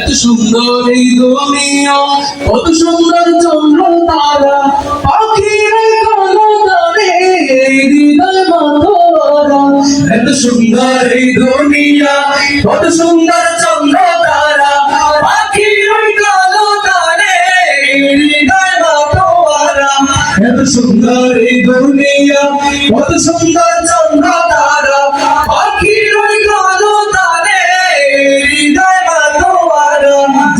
এত সুন্দর এই দুনিয়া, কত সুন্দর চন্দ্র তারা, পাখির কালো তারে হৃদয় মাথরা এত সুন্দর এই দুনিয়া, কত সুন্দর চন্দ্র তারা, পাখির কালো তারে হৃদয় মাথরা এত সুন্দর এই দুনিয়া, কত সুন্দর চন্দ্র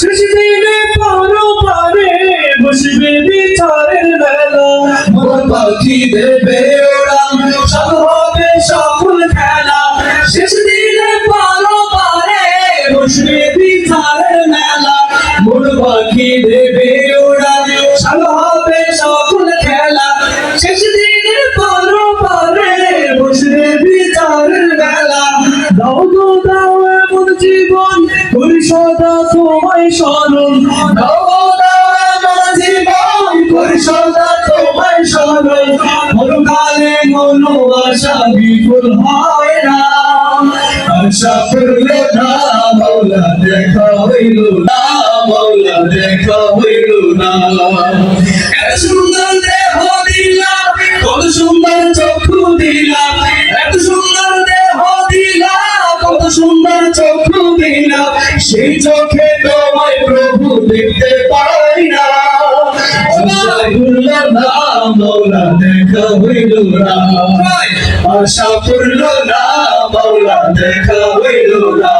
শেষ দিনে পারো পারে বসবে বিচারের বেলা মোর পাখি দেবে ওড়ান সব হবে সকল খেলা। শেষ দিনে পারো পারে বসবে বিচারের মেলা। মোর পাখি দেবে ওড়ান সব হবে সকল খেলা। শেষ দিনে পারো পারে মেলা। জীবন সদা তোমায় স্মরণ। পরিশোধা তোমায় স্মরণ। মরকালে মনো আশা বিফল হয় না। আশা করল না মৌলা দেখা হইল না মৌলা দেখা হইল না। সুন্দর সেই চোখে তোমায় প্রভু দেখতে পাই না। মৌলা দেখা হইল না। আশা করল না মৌলা দেখা হইল না।